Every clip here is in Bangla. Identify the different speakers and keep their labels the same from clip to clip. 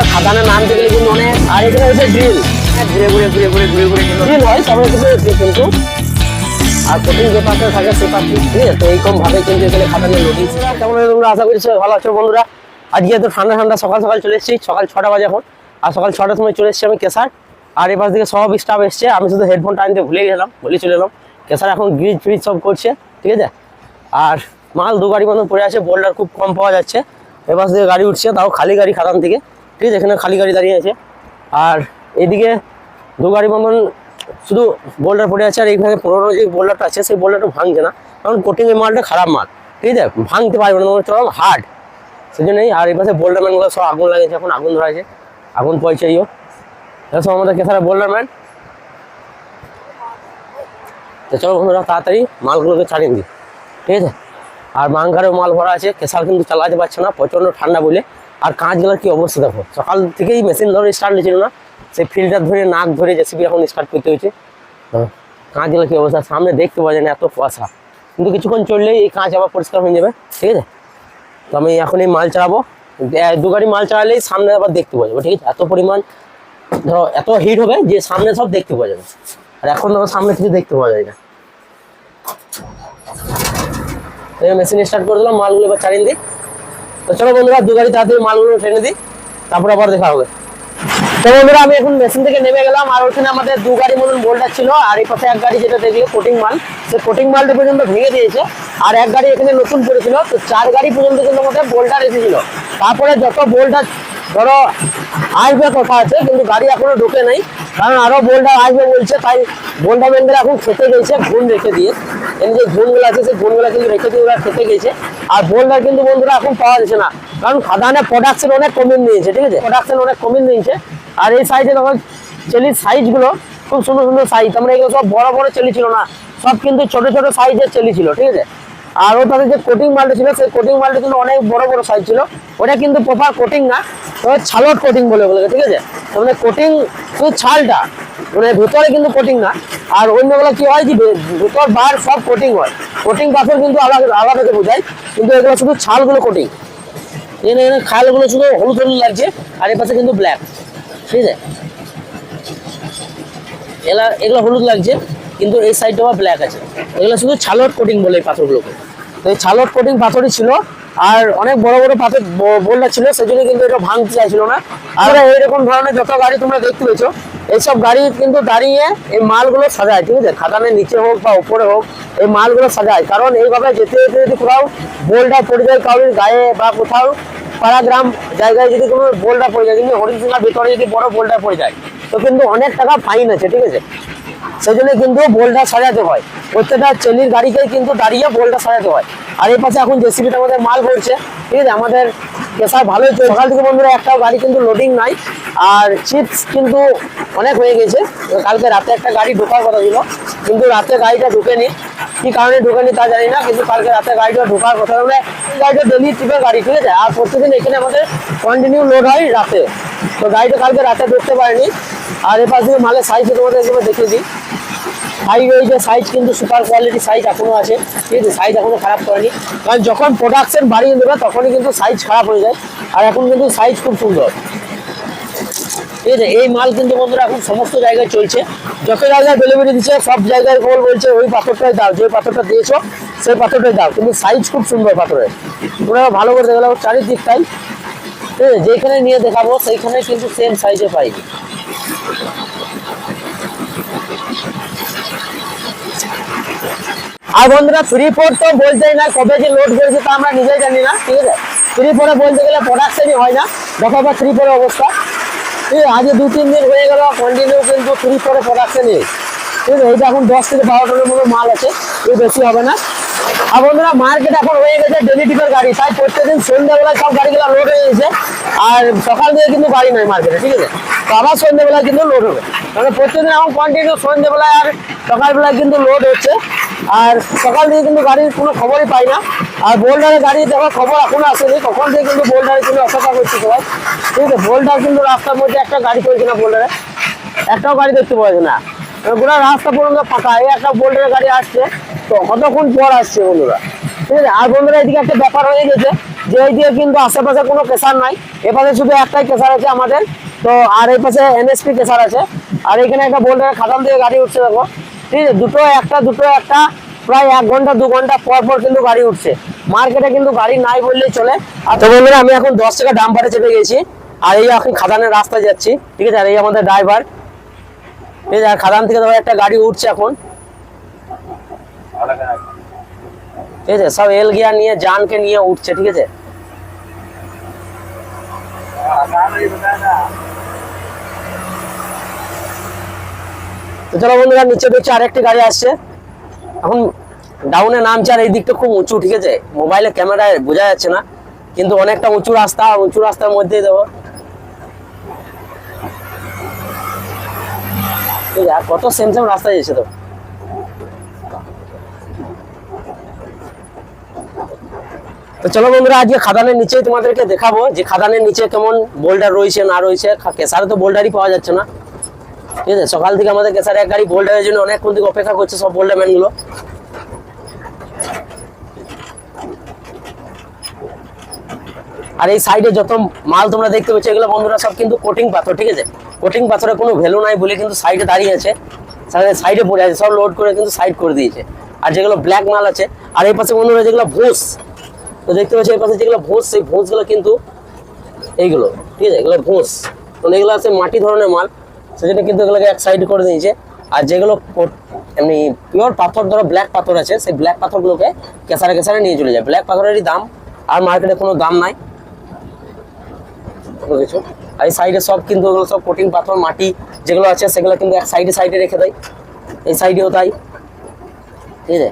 Speaker 1: বন্ধুরা খাদানে নামতে গেলে কিন্তু অনেক আর এখানে হচ্ছে ড্রিল ঘুরে ঘুরে ঘুরে ঘুরে ঘুরে ঘুরে। ড্রিল হয়, তবে কিন্তু কিন্তু। আর কঠিন যে পাত্রে থাকে সে পাত্রে ঠিক আছে? তো এইরকম ভাবে কিন্তু এখানে খাদানে লোডিং কেমন তোমরা? আশা করি ভালো আছো বন্ধুরা। আজকে তো ঠান্ডা ঠান্ডা সকাল সকাল চলে এসেছি। সকাল ছটা বাজে এখন। আর সকাল ছটার সময় চলে এসেছি আমি কেসার। আর এপাশ থেকে সব স্টাফ এসছে। আমি শুধু হেডফোনটা আনতে ভুলে গেলাম বলে চলে এলাম। কেসার এখন গ্রিজ ফ্রিজ সব করছে, ঠিক আছে? আর মাল দু গাড়ি মতন পড়ে আছে। বোল্ডার খুব কম পাওয়া যাচ্ছে। এপাশ থেকে গাড়ি উঠছে, তাও খালি গাড়ি খাদান থেকে। ঠিক আছে এখানে খালি গাড়ি দাঁড়িয়ে আছে। আর এদিকে দু গাড়ি মতন শুধু বোল্ডার পড়ে আছে, আর এইখানে পুরোনো যে বোল্ডারটা আছে, সেই বোল্ডারটা ভাঙছে না। কারণ কোটিংয়ের মালটা খারাপ মাল। ঠিক আছে? ভাঙতে পারবে না, মনে হচ্ছে হার্ড সেই জন্যই আর এই পাশে বোল্ডার ম্যানগুলো সব আগুন লাগিয়েছে, এখন আগুন ধরা আছে আগুন পয়সা ইও এটা সব আমাদের কেসারা বোল্ডার ম্যান তো চলো বন্ধুরা, তাড়াতাড়ি মালগুলোকে ছাড়িয়ে দিই। ঠিক আছে? আর বাংকারেও মাল ভরা আছে কেসার কিন্তু চালাতে পারছে না, প্রচণ্ড ঠান্ডা বলে। আর কাঁচগুলোর কি অবস্থা দেখো? সকাল থেকেই মেশিন ধরে স্টার্ট নিয়েছিল না? সেই ফিল্টার ধরে, নাক ধরে জেসিবি এখন স্টার্ট করতে হয়েছে। কাঁচগুলো কি অবস্থা? সামনে দেখতে পাওয়া যায় না, এত কুয়াশা। কিন্তু কিছুক্ষণ চললেই এই কাঁচ আবার পরিষ্কার হয়ে যাবে। ঠিক আছে? তো আমি এখন এই মাল চালাবো। দু গাড়ি মাল চালালেই সামনে আবার দেখতে পাওয়া যাবে, ঠিক আছে? এত পরিমাণ, ধরো, এত হিট হবে যে সামনে সব দেখতে পাওয়া যাবে। আর এখন ধরো সামনে কিছু দেখতে পাওয়া যায় না। মেশিন স্টার্ট করে দিলাম, মালগুলো এবার চালিয়ে দিই। তো চলো বন্ধুরা, দু গাড়ি তাড়াতাড়ি মালগুলো ট্রেনে দিই, তারপর আবার দেখা হবে। তো বন্ধুরা, আমি এখন মেশিন থেকে নেমে গেলাম, আর ওখানে আমাদের দু গাড়ি মতন বোল্ডার ছিল, আর এই পাশে এক গাড়ি যেটা দেখলে কোটিং মাল সে কোটিং মালটা পর্যন্ত ভেঙে দিয়েছে, আর এক গাড়ি এখানে নতুন পড়েছিল, তো চার গাড়ি পর্যন্ত কিন্তু আমাদের বোল্ডার এসেছিল তারপরে যত বোল্ডার ধরো, আসবে কথা আছে, কিন্তু গাড়ি এখনও ঢুকে নাই, কারণ আরও বোল্ডার আসবে বলছে, তাই বোল্ডার ম্যানদের এখন খেতে গেছে, ঘুম রেখে দিয়ে। এমনি যে ঘুমগুলো আছে, সেই ঘুমগুলো কিন্তু রেখে দিয়ে ওরা খেতে গেছে। আর বোল্ডার কিন্তু বন্ধুরা এখন পাওয়া যাচ্ছে না। কারণ খাদানে প্রোডাকশন অনেক কমিয়ে নিয়েছে, ঠিক আছে? প্রোডাকশন অনেক কমিয়ে নিয়েছে। আর এই সাইজে তখন চেলির সাইজগুলো খুব সুন্দর সুন্দর সাইজ আমরা এগুলো সব বড় বড় চেলি ছিল না, সব কিন্তু ছোট ছোট সাইজের চেলি ছিল, ঠিক আছে? আর ও তাদের যে কোটিং মালটা ছিল, সেই কোটিং মালটা কিন্তু অনেক বড় বড় সাইজ ছিল। ওটা কিন্তু প্রপার কোটিং না ওটা ছালট কোটিং বলে বলে ঠিক আছে? মানে কোটিং শুধু ছালটা মানে ভেতরে কিন্তু কোটিং না। আর অন্যগুলো কি হয় যে ভেতর বার সব কোটিং হয়। কোটিং পাথর কিন্তু আলাদা আলাদাকে বোঝায় কিন্তু এগুলো শুধু ছালগুলো কোটিং এখানে এখানে খালগুলো শুধু হলুদ হলুদ লাগছে, আর এর পাশে কিন্তু ব্ল্যাক ঠিক আছে? এগুলা এগুলো হলুদ লাগছে, কিন্তু এই সাইডটা আবার ব্ল্যাক আছে। এগুলো শুধু ছালট কোটিং বলে এই পাথরগুলোকে। তো এই ছালট কোটিং পাথরই ছিল, আর অনেক বড় বড় পাথর বোল্ডা ছিল, সেজন্য কিন্তু এটা ভাঙতে চাইছিল না। আর এইরকম ধরনের যত গাড়ি তোমরা দেখতে পেয়েছ এইসব গাড়ি কিন্তু দাঁড়িয়ে এই মালগুলো সাজায়, ঠিক আছে? খাদানের নিচে হোক বা উপরে হোক, এই মালগুলো সাজায়। কারণ এইভাবে যেতে যেতে যদি কোথাও বোল্ডা পড়ে যায় কারোর গায়ে বা কোথাও পাড়াগ্রাম জায়গায় যদি কোনো বোল্ডার পড়ে যায়, কিন্তু হরিণসিংহার ভিতরে যদি বড় বোল্ডার পড়ে যায়, তো কিন্তু অনেক টাকা ফাইন আছে, ঠিক আছে? সেই জন্য কিন্তু বোল্ডার সাজাতে হয়। প্রত্যেকটা চেলির গাড়িকেই কিন্তু দাঁড়িয়ে বোল্ডার সাজাতে হয়। আর এই পাশে এখন জেসিবিটা আমাদের মাল ভরছে, ঠিক আছে? আমাদের পেশা ভালোই চলছে সকাল থেকে বন্ধুরা একটাও গাড়ি কিন্তু লোডিং নাই। আর চিপস কিন্তু অনেক হয়ে গেছে। কালকে রাতে একটা গাড়ি ঢোকার কথা ছিল, কিন্তু রাতে গাড়িটা ঢুকেনি। কি কারণে ঢুকেনি তা জানি না, কিন্তু কালকে রাতে গাড়িটা ঢোকার কথা বলে গাড়িটা ডেলি ট্রিপের গাড়ি, ঠিক আছে? আর প্রত্যেকদিন এখানে আমাদের কন্টিনিউ লোড হয় রাতে। তো গাড়িটা কালকে রাতে ঢুকতে পারেনি। আর এপাশ থেকে মালের সাইজ তোমাদের দেখিয়ে দিই। সাইজ রয়েছে সাইজ কিন্তু সুপার কোয়ালিটি সাইজ এখনও আছে। ঠিক আছে? সাইজ এখনও খারাপ করেনি। কারণ যখন প্রোডাকশন বাড়িয়ে দেবে, তখনই কিন্তু সাইজ খারাপ হয়ে যায়। আর এখন কিন্তু সাইজ খুব সুন্দর। ঠিক আছে? এই মাল কিন্তু বন্ধুরা এখন সমস্ত জায়গায় চলছে। যত জায়গায় ডেলিভারি দিচ্ছে, সব জায়গায় খবর বলছে, ওই পাথরটাই দাও। যে পাথরটা দিয়েছ, সেই পাথরটাই দাও। কিন্তু সাইজ খুব সুন্দর পাথরের। তোমরা ভালো করে দেখলাম চারিদিকটাই। ঠিক আছে? যেখানে নিয়ে দেখাবো, সেইখানে কিন্তু সেম সাইজে পাই। আর বন্ধুরা থ্রি ফোর তো বলতেই না, কবে যে লোড করেছে তা আমরা নিজেই জানি না, ঠিক আছে? ফ্রি ফোরে বলতে গেলে প্রোডাকশনই হয় না। দেখো আবার থ্রি ফোরের অবস্থা। ঠিক আছে, আজকে দু তিন দিন হয়ে গেল কন্টিনিউ কিন্তু ফ্রি ফোরে প্রোডাকশন নেই ঠিক আছে, এইটা এখন দশ থেকে বারো টনের মতো মাল আছে, এই বেশি হবে না। আর বন্ধুরা মার্কেট এখন হয়ে গেছে ডেলি টিপের গাড়ি, তাই প্রত্যেকদিন সন্ধ্যাবেলায় সব গাড়িগুলো লোড হয়ে গেছে। আর সকাল থেকে কিন্তু গাড়ি নয় মার্কেটে ঠিক আছে? তো আবার সন্ধ্যেবেলায় কিন্তু লোড হবে। মানে প্রত্যেকদিন এখন কন্টিনিউ সন্ধ্যেবেলায় আর সকালবেলায় কিন্তু লোড হচ্ছে। আর সকাল থেকে কিন্তু গাড়ির কোনো খবরই পাই না। আর বোল্ডারের গাড়ি দেখো, খবর এখনও আসেনি। কখন থেকে কিন্তু বোল্ডারে কিন্তু অপেক্ষা করছি সবাই। ঠিক আছে, বোল্ডার কিন্তু রাস্তার মধ্যে একটা গাড়ি চলছে না বোল্ডারে। একটাও গাড়ি দেখতে পাওয়া যায় না। গোটা রাস্তা পর্যন্ত ফাঁকা। এই একটা বোল্ডারের গাড়ি আসছে, তো কতক্ষণ পর আসছে বন্ধুরা? ঠিক আছে, আর বন্ধুরা, এদিকে একটা ব্যাপার হয়ে গেছে যে এই দিয়ে কিন্তু আশেপাশে কোনো কেসার নাই। এপাশে শুধু একটাই কেসার আছে আমাদের। তো আর এই পাশে এনএসপি কেসার আছে। আর এখানে একটা বোল্ডার খাদান দিয়ে গাড়ি উঠছে, দেখো। ঠিক আছে, দুটো একটা দুটো একটা, প্রায় এক ঘণ্টা, দু ঘণ্টা পর পর কিন্তু গাড়ি উঠছে। মার্কেটে কিন্তু গাড়ি নাই বললেই চলে। আর তো বন্ধুরা, আমি এখন দশ টাকা ডাম্পারে চেপে গেছি। আর এই এখন খাদানের রাস্তায় যাচ্ছি, ঠিক আছে? আর এই আমাদের ড্রাইভার ঠিক আছে আর খাদান থেকে ধরো একটা গাড়ি উঠছে এখন। ঠিক আছে? সব এল গিয়ার নিয়ে, জানকে নিয়ে উঠছে, ঠিক আছে? তো চলো বন্ধুরা, নিচে দেখছি আরেকটি গাড়ি আসছে। এখন ডাউনে নামছে আর এই দিকটা খুব উঁচু, ঠিক আছে? মোবাইলে ক্যামেরায় বোঝা যাচ্ছে না, কিন্তু অনেকটা উঁচু রাস্তা, উঁচু রাস্তার মধ্যেই দেবো আর কত সেম সেম রাস্তা যাচ্ছে তো? তো চলো বন্ধুরা, আজকে খাদানের নিচেই তোমাদেরকে দেখাবো যে খাদানের নিচে কেমন বোল্ডার রয়েছে, না রয়েছে। কেসারে তো বোল্ডারই পাওয়া যাচ্ছে না। ঠিক আছে? সকাল থেকে আমাদের কেসারে এক গাড়ি বোল্ডারের জন্য অনেকক্ষণ থেকে অপেক্ষা করছে সব বোল্ডার ম্যানগুলো আর এই সাইডে যত মাল তোমরা দেখতে পাচ্ছ, এগুলো বন্ধুরা সব কিন্তু কোটিং পাথর, ঠিক আছে? কোটিং পাথরের কোনো ভ্যালু নাই বলে কিন্তু সাইডে দাঁড়িয়ে আছে। সাইডে পড়ে আছে, সব লোড করে কিন্তু সাইড করে দিয়েছে। আর যেগুলো ব্ল্যাক মাল আছে, আর এই পাশে বন্ধুরা যেগুলো ভোস, তো দেখতে পাচ্ছ এই পাশে যেগুলো ভোস, সেই ভোসগুলো কিন্তু এইগুলো, ঠিক আছে? এগুলো ভোস। মানে এগুলো আছে মাটি ধরনের মাল। সেজন্য কিন্তু এগুলোকে এক সাইড করে দিয়েছে আর যেগুলো এমনি পিওর পাথর, ধরো ব্ল্যাক পাথর আছে, সেই ব্ল্যাক পাথরগুলোকে কেসারে কেসারে নিয়ে চলে যায়। ব্ল্যাক পাথরেরই দাম, আর মার্কেটে কোনো দাম নাই। কিছু আর এই সাইডে সব কিন্তু ওগুলো সব কোটিং পাথর, মাটি যেগুলো আছে, সেগুলো কিন্তু এক সাইডে সাইডে রেখে দেয়। এই সাইডেও তাই। ঠিক আছে?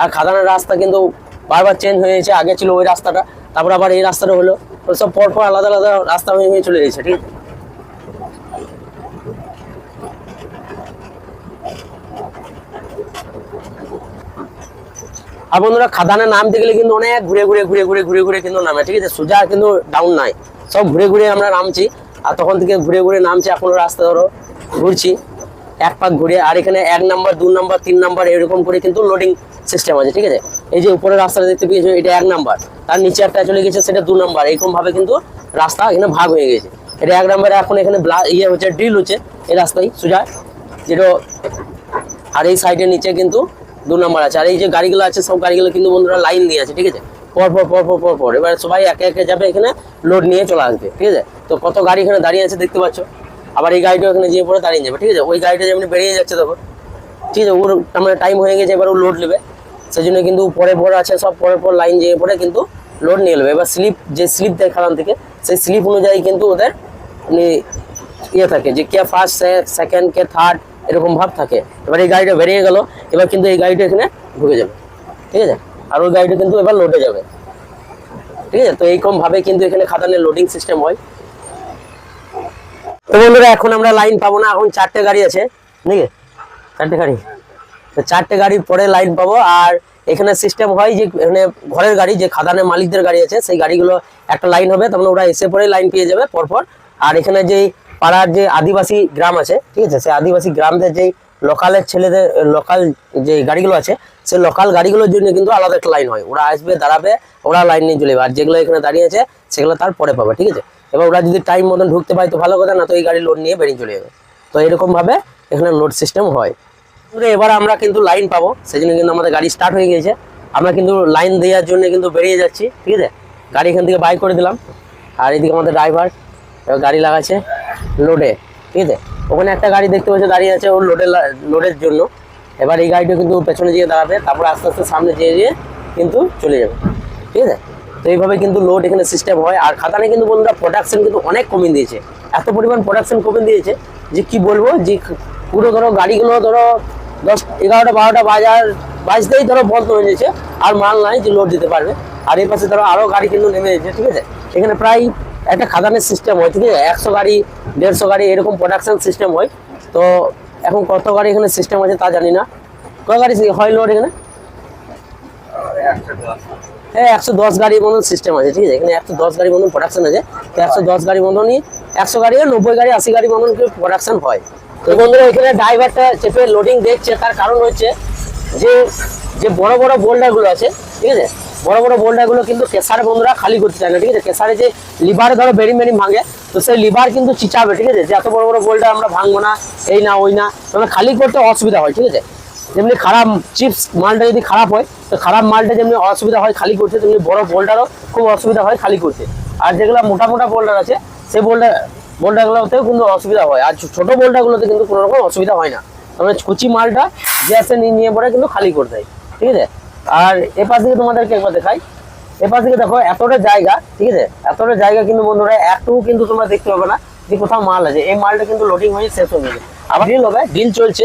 Speaker 1: আর খাদানের রাস্তা কিন্তু বারবার চেঞ্জ হয়ে গেছে, আগে ছিল ওই রাস্তাটা, তারপর আবার এই রাস্তাটা হলো। সব পর পর আলাদা আলাদা রাস্তা হয়ে চলে গেছে, ঠিক আছে? আর বন্ধুরা খাদানে নামতে গেলে কিন্তু অনেক ঘুরে ঘুরে ঘুরে ঘুরে ঘুরে ঘুরে কিন্তু নামে, ঠিক আছে? সোজা কিন্তু ডাউন নাই। সব ঘুরে ঘুরে আমরা নামছি। আর তখন থেকে ঘুরে ঘুরে নামছি, এখনও রাস্তা ধরো, ঘুরছি। এক পাক ঘুরে, আর এখানে এক নাম্বার, দু নাম্বার, তিন নাম্বার, এরকম করে কিন্তু লোডিং সিস্টেম আছে, ঠিক আছে? এই যে উপরে রাস্তাটা দেখতে পেয়েছ, এটা এক নাম্বার। তার নিচে একটা চলে গেছে, সেটা দু নাম্বার। এরকম ভাবে কিন্তু রাস্তা এখানে ভাগ হয়ে গেছে। এটা এক নাম্বারে এখন এখানে ব্লা- ইয়ে হচ্ছে ড্রিল হচ্ছে, এই রাস্তায় সোজা, যেটা আর এই সাইডের নিচে কিন্তু দু নম্বর আছে। আর এই যে গাড়িগুলো আছে, সব গাড়িগুলো কিন্তু বন্ধুরা লাইন দিয়ে আছে, ঠিক আছে? পর পর পর পর পর পর। এবার সবাই একে একে যাবে এখানে লোড নিয়ে চলে আসবে, ঠিক আছে? তো কত গাড়ি এখানে দাঁড়িয়ে আছে দেখতে পাচ্ছ? আবার এই গাড়িটা এখানে যেয়ে পরে দাঁড়িয়ে যাবে, ঠিক আছে? ওই গাড়িটা যেমনি বেরিয়ে যাচ্ছে তখন ঠিক আছে? ওর মানে টাইম হয়ে গেছে, এবার ও লোড নেবে। সেই জন্য কিন্তু পরে পরে আছে, সব পরে পর লাইন যেয়ে পরে কিন্তু লোড নিয়ে নেবে। এবার স্লিপ যে স্লিপ দেয় খাদান থেকে, সেই স্লিপ অনুযায়ী কিন্তু ওদের মানে ইয়ে থাকে যে কে ফার্স্ট সেকেন্ড কে থার্ড এরকম ভাব থাকে। এবার এই গাড়িটা বেরিয়ে গেল, এবার কিন্তু এই গাড়িটা এখানে ঢুকে যাবে। ঠিক আছে? আর ওই গাড়িটা কিন্তু এবার লোডে যাবে। ঠিক আছে? তো এইরকম ভাবে কিন্তু এখানে খাদানের লোডিং সিস্টেম হয়। তো বন্ধুরা, এখন আমরা লাইন পাবো না, এখন চারটে গাড়ি আছে। নাকি? চারটে গাড়ি? তো চারটে গাড়ির পরে লাইন পাবো। আর এখানে সিস্টেম হয় যে, এখানে ঘরের গাড়ি, যে খাদানের মালিকদের গাড়ি আছে, সেই গাড়িগুলো একটা লাইন হবে। তখন ওরা এসে পরে লাইন পেয়ে যাবে পরপর। আর এখানে যে পাড়ার যে আদিবাসী গ্রাম আছে, ঠিক আছে, সেই আদিবাসী গ্রামদের যেই লোকালের ছেলেদের লোকাল যে গাড়িগুলো আছে, সেই লোকাল গাড়িগুলোর জন্য কিন্তু আলাদা একটা লাইন হয়। ওরা আসবে, দাঁড়াবে, ওরা লাইন নিয়ে চলে যাবে। আর যেগুলো এখানে দাঁড়িয়ে আছে, সেগুলো তার পরে পাবে, ঠিক আছে? এবার ওরা যদি টাইম মতন ঢুকতে পায়, তো ভালো কথা, না তো এই গাড়ি লোড নিয়ে বেরিয়ে চলে যাবে। তো এরকমভাবে এখানে লোড সিস্টেম হয়। এবার আমরা কিন্তু লাইন পাবো সেই জন্য কিন্তু আমাদের গাড়ি স্টার্ট হয়ে গিয়েছে। আমরা কিন্তু লাইন দেওয়ার জন্য কিন্তু বেরিয়ে যাচ্ছি, ঠিক আছে? গাড়ি এখান থেকে বাই করে দিলাম। আর এদিকে আমাদের ড্রাইভার এবার গাড়ি লাগাচ্ছে। লোডে ঠিক আছে? ওখানে একটা গাড়ি দেখতে পাচ্ছে, দাঁড়িয়ে আছে ওর লোডের লোডের জন্য। এবার এই গাড়িটা কিন্তু পেছনে যেয়ে দাঁড়াবে, তারপর আস্তে আস্তে সামনে যেয়ে যেয়ে কিন্তু চলে যাবে, ঠিক আছে? তো এইভাবে কিন্তু লোড এখানে সিস্টেম হয়, আর খাতানে কিন্তু বন্ধুরা প্রোডাকশন কিন্তু অনেক কমিয়ে দিয়েছে। এত পরিমাণ প্রোডাকশন কমিয়ে দিয়েছে যে কি বলব, যে পুরো ধরো গাড়িগুলো ধরো দশ, এগারোটা, বারোটা বাজার, বাজতেই ধরো বন্ধ হয়ে যাচ্ছে, আর মাল নাই যে লোড দিতে পারবে। আর এই পাশে ধরো আরও গাড়ি কিন্তু নেমে যাচ্ছে ঠিক আছে? এখানে প্রায় একটা খাদানের সিস্টেম হয়, ঠিক আছে? একশো গাড়ি দেড়শো গাড়ি এরকম প্রোডাকশন সিস্টেম হয়। তো এখন কত গাড়ি এখানে সিস্টেম আছে তা জানি না। কত গাড়ি হয় লোড এখানে? হ্যাঁ একশো দশ গাড়ি মতন সিস্টেম আছে, ঠিক আছে? এখানে একশো দশ গাড়ি মতন প্রোডাকশন আছে। তো একশো দশ গাড়ি মতনই একশো গাড়ি নব্বই গাড়ি, আশি গাড়ি মতন প্রোডাকশন হয়। তো বন্ধুরা, এখানে ড্রাইভারটা চেপে লোডিং দেখছে, তার কারণ হচ্ছে যে যে বড় বড় বোল্ডারগুলো আছে, ঠিক আছে? বড় বড় বোল্ডারগুলো কিন্তু কেসারে বন্ধুরা খালি করতে চায় না, ঠিক আছে? কেসারে যে লিভারে ধরো বেরিং বেরিং ভাঙে, তো সেই লিভার কিন্তু চিচাবে, ঠিক আছে? যে এত বড় বড় বোল্ডার আমরা ভাঙবো না, এই না, ওই না, তাহলে খালি করতে অসুবিধা হয়, ঠিক আছে? যেমনি খারাপ চিপস মালটা যদি খারাপ হয়, তো খারাপ মালটা যেমনি অসুবিধা হয় খালি করতে, তেমনি বড় বোল্ডারও খুব অসুবিধা হয় খালি করতে। আর যেগুলো মোটা মোটা বোল্ডার আছে, সেই বোল্ডার, বোল্ডারগুলোতেও কিন্তু অসুবিধা হয়। আর ছোটো বোল্ডারগুলোতে কিন্তু কোনো রকম অসুবিধা হয় না। তবে কুচি মালটা আসে নিয়ে পরে কিন্তু খালি করে দেয়, ঠিক আছে? আর এপাশ দিকে তোমাদেরকে একবার দেখাই। এপাশ দিকে দেখো, এতটা জায়গা, ঠিক আছে? এতটা জায়গা কিন্তু বন্ধুরা একটু কিন্তু তোমরা দেখতে পাবে না যে কোথাও মাল আছে। এই মালটা কিন্তু লোডিং হয়ে শেষ হয়ে গেছে। আবার ড্রিল হবে ড্রিল চলছে।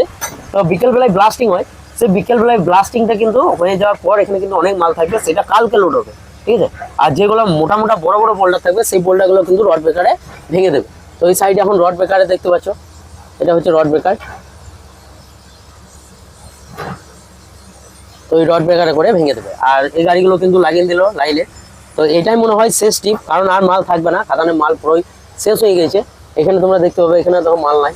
Speaker 1: তো বিকেলবেলায় ব্লাস্টিং হয়। সেই বিকেলবেলায় ব্লাস্টিংটা কিন্তু হয়ে যাওয়ার পর এখানে কিন্তু অনেক মাল থাকবে, সেটা কালকে লোড হবে, ঠিক আছে? আর যেগুলো মোটা মোটা বড় বড় বোল্ডার থাকবে, সেই বোল্ডারগুলো কিন্তু রড বেকারে ভেঙে দেবে। তো এই সাইডে এখন রড বেকারে দেখতে পাচ্ছ, এটা হচ্ছে রড বেকার এই রড ব্রেকারে করে ভেঙে দেবে। আর এই গাড়িগুলো কিন্তু লাগিয়ে দিল লাইনে। তো এটাই মনে হয় শেষ টিপ কারণ আর মাল থাকবে না। খাদানের মাল পুরোই শেষ হয়ে গেছে এখানে তোমরা দেখতে পাবে, এখানে দেখো মাল নাই।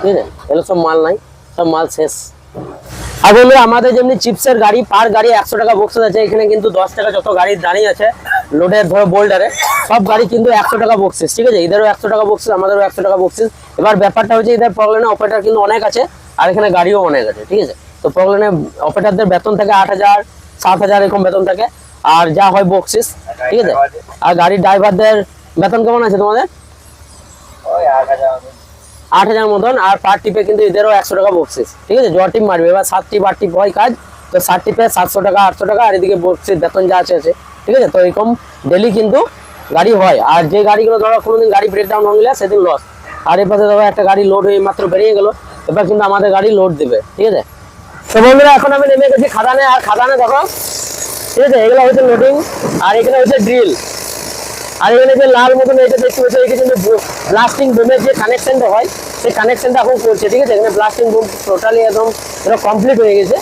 Speaker 1: ঠিক আছে? এগুলো সব মাল নাই, সব মাল শেষ। আর বন্ধুরা, আমাদের যেমনি চিপসের গাড়ি, পার গাড়ি একশো টাকা বক্স আছে এখানে কিন্তু দশ টাকা যত গাড়ি দাঁড়িয়ে আছে লোডের ধরো বোল্ডারে সব গাড়ি কিন্তু একশো টাকা বক্সিস ঠিক আছে? এদেরও একশো টাকা বক্সিস আমাদেরও একশো টাকা বক্সিস এবার ব্যাপারটা হচ্ছে, এদের প্রবলেমে অপারেটার কিন্তু অনেক আছে, আর এখানে গাড়িও অনেক আছে, ঠিক আছে? তো প্রবলেমে অপারেটারদের বেতন থাকে আট হাজার সাত হাজার এরকম বেতন থাকে। আর যা হয় বক্সিস ঠিক আছে? আর গাড়ির ড্রাইভারদের বেতন কেমন আছে তোমাদের? আট হাজার মতন। আর পার টিপে কিন্তু এদেরও একশো টাকা বক্সিস ঠিক আছে? জ টিপ মারবে। এবার সাত টিপ আট টিপ হয় কাজ তো সাত টিপে সাতশো টাকা আটশো টাকা আর এদিকে বক্সিস বেতন যা আছে আছে ঠিক আছে? তো এরকম ডেলি কিন্তু গাড়ি হয়। আর যে গাড়িগুলো ধরো কোনোদিন গাড়ি ব্রেকডাউন হয়ে সেদিন লস আর এর পাশে ধরো একটা গাড়ি লোড হয়ে মাত্র বেরিয়ে গেলো এবার কিন্তু আমাদের গাড়ি লোড দেবে ঠিক আছে? তো বন্ধুরা এখন আমি নেমে গেছি খাদানে আর খাদানে দেখো ঠিক আছে এগুলো হচ্ছে লোডিং আর এখানে হচ্ছে ড্রিল আর এখানে যে লাল মতন এটা দেখতে পাচ্ছ এখানে কিন্তু ব্লাস্টিং বোমের যে কানেকশনটা হয় সেই কানেকশনটা এখন করছে ঠিক আছে? এখানে ব্লাস্টিং বোম টোটালি একদম এটা কমপ্লিট হয়ে গেছে।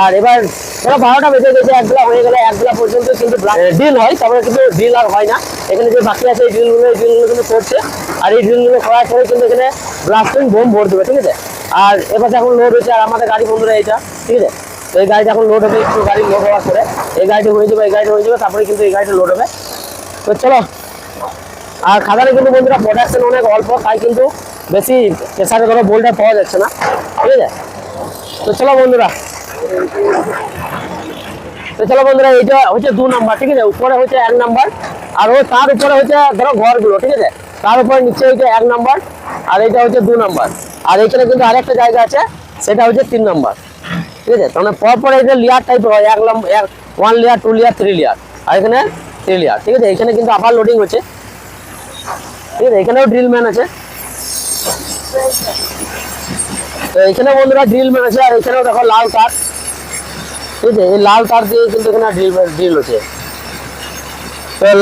Speaker 1: আর এবার ধরো বারোটা বেজে গেছে এক বেলা হয়ে গেলে এক বেলা পর্যন্ত কিন্তু ড্রিল হয়। তারপরে কিন্তু ড্রিল আর হয় না। এখানে যে বাকি আছে এই ড্রিলগুলো এই ড্রিলগুলো কিন্তু করছে আর এই ড্রিলগুলো করার পরে কিন্তু এখানে ব্লাস্টিং বোম ভর দেবে ঠিক আছে? আর এবার এখন লোড হয়েছে আর আমাদের গাড়ি বন্ধুরা এটা ঠিক আছে? তো এই গাড়িটা এখন লোড হবে, একটু গাড়ি লোড হওয়ার পরে। এই গাড়িটা হয়ে যাবে, এই গাড়িটা হয়ে যাবে, তারপরে কিন্তু এই গাড়িটা লোড হবে। তো চলো। আর খাদানে কিন্তু বন্ধুরা প্রোডাকশন অনেক অল্প, তাই কিন্তু বেশি প্রেসারে ধরো বোল্ডার পাওয়া যাচ্ছে না, ঠিক আছে? তো চলো বন্ধুরা। তো চলো বন্ধুরা এটা হচ্ছে দু নাম্বার ঠিক আছে? উপরে হচ্ছে এক নাম্বার আর ও তার উপরে হচ্ছে ধরো ঘরগুলো, ঠিক আছে? তার উপরে নিচে হচ্ছে এক নাম্বার, আর এটা হচ্ছে দু নাম্বার। আর এখানে কিন্তু আরেকটা জায়গা আছে, সেটা হচ্ছে তিন নাম্বার। ঠিক আছে? মানে পরপর এটা লেয়ার টাইপের হয়, এক নম্বর এক one layer two layer three layer আর এখানে থ্রি লেয়ার ঠিক আছে? এখানে কিন্তু আবার লোডিং হচ্ছে। ঠিক আছে? এখানেও ড্রিল ম্যান আছে। তো এখানে বন্ধুরা ড্রিল ম্যান আছে, আর এখানেও দেখো লাল তার। ঠিক আছে? এই লাল তার দিয়ে কিন্তু এখানে ড্রিল ড্রিল হচ্ছে।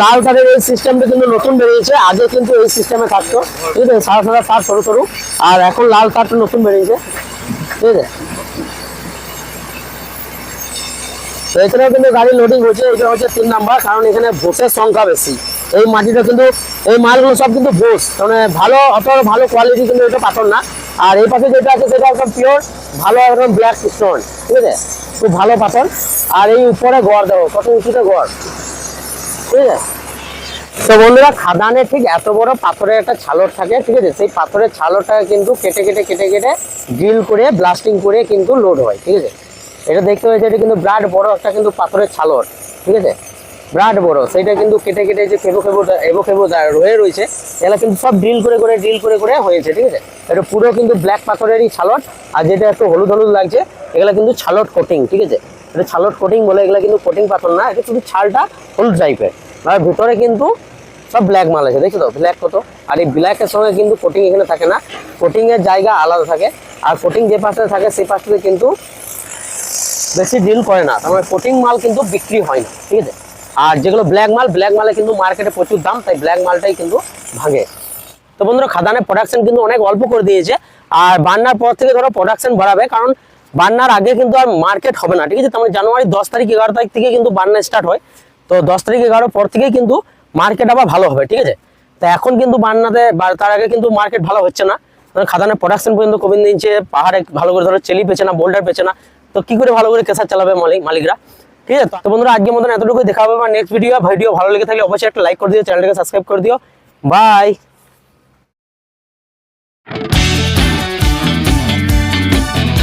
Speaker 1: লাল তারের এই সিস্টেমটা কিন্তু নতুন বেরিয়েছে। আগে কিন্তু এই সিস্টেমে থাকতো। ঠিক আছে সাদা সাদা তার সরু সরু। আর এখন লাল তারটা নতুন বেরিয়েছে। ঠিক আছে তো এখানেও কিন্তু গাড়ি লোডিং হচ্ছে এটা হচ্ছে তিন নাম্বার, কারণ এখানে ভোসের সংখ্যা বেশি। এই মাটিটা কিন্তু, এই মালগুলো সব কিন্তু ভোস মানে ভালো অত ভালো কোয়ালিটি কিন্তু এটা পাথর না। আর এই পাশে যেটা আছে, সেটা একদম পিওর ভালো একদম ব্ল্যাক স্টোন ঠিক আছে? খুব ভালো পাথর। আর এই উপরে গড় দেবো কত উঁচুতে গড়। ঠিক আছে? তো বন্ধুরা, খাদানে ঠিক এত বড় পাথরের একটা ছালর থাকে, ঠিক আছে? সেই পাথরের ছালরটাকে কিন্তু কেটে কেটে কেটে কেটে ড্রিল করে ব্লাস্টিং করে কিন্তু লোড হয়, ঠিক আছে? এটা দেখতে হয়েছে এটা কিন্তু ব্রাড বড় একটা কিন্তু পাথরের ছালর, ঠিক আছে? ব্রাড বড়, সেইটা কিন্তু কেটে কেটে যে খেবো খেবো এবো খেবো রয়ে রয়েছে, এগুলো কিন্তু সব ড্রিল করে করে ড্রিল করে করে হয়েছে, ঠিক আছে? এটা পুরো কিন্তু ব্ল্যাক পাথরেরই ছালট আর যেটা একটু হলুদ হলুদ লাগছে, এগুলো কিন্তু ছালট কোটিং ঠিক আছে? এটা ছালট কোটিং বলে, এগুলো কিন্তু কোটিং পাথর না, এটা শুধু ছালটা হলুদ টাইপের আর ভিতরে কিন্তু সব ব্ল্যাক মাল আছে, দেখছ তো? ব্ল্যাক কত? আর এই ব্ল্যাকের সঙ্গে কিন্তু কোটিং এখানে থাকে না। কোটিংয়ের জায়গা আলাদা থাকে। আর কোটিং যে পাশে থাকে, সেই পাশটাতে কিন্তু বেশি ডিল করে না। তার মানে কোটিং মাল কিন্তু বিক্রি হয় না, ঠিক আছে? আর যেগুলো ব্ল্যাক মাল ব্ল্যাক মালে কিন্তু মার্কেটে প্রচুর দাম, তাই ব্ল্যাক মালটাই কিন্তু ভাঙে। তো বন্ধুরা, খাদানের প্রোডাকশন কিন্তু অনেক অল্প করে দিয়েছে। আর বান্নার পর থেকে ধরো প্রোডাকশন বাড়াবে, কারণ বান্নার আগে কিন্তু আর মার্কেট হবে না, ঠিক আছে? তার মানে জানুয়ারি দশ তারিখ এগারো তারিখ থেকে কিন্তু বান্না স্টার্ট হয়। তো দশ তারিখ এগারো পর থেকেই কিন্তু মার্কেট আবার ভালো হবে, ঠিক আছে? তো এখন কিন্তু বান্নাতে তার আগে কিন্তু মার্কেট ভালো হচ্ছে না। খাদানের প্রোডাকশন পর্যন্ত কমিয়ে দিচ্ছে পাহাড়ে ভালো করে ধরো চেলি পেছে না বোল্ডার পেছে না। তো কি করে ভালো করে কেসার চালাবে মালিক মালিকরা? ঠিক আছে? তো বন্ধুরা, আজকের মতন এতটুকু দেখা হবে আমার নেক্সট ভিডিও ভিডিও ভালো লেগে থাকলে অবশ্যই একটা লাইক করে দিও চ্যানেলটাকে সাবস্ক্রাইব করে দিও। বাই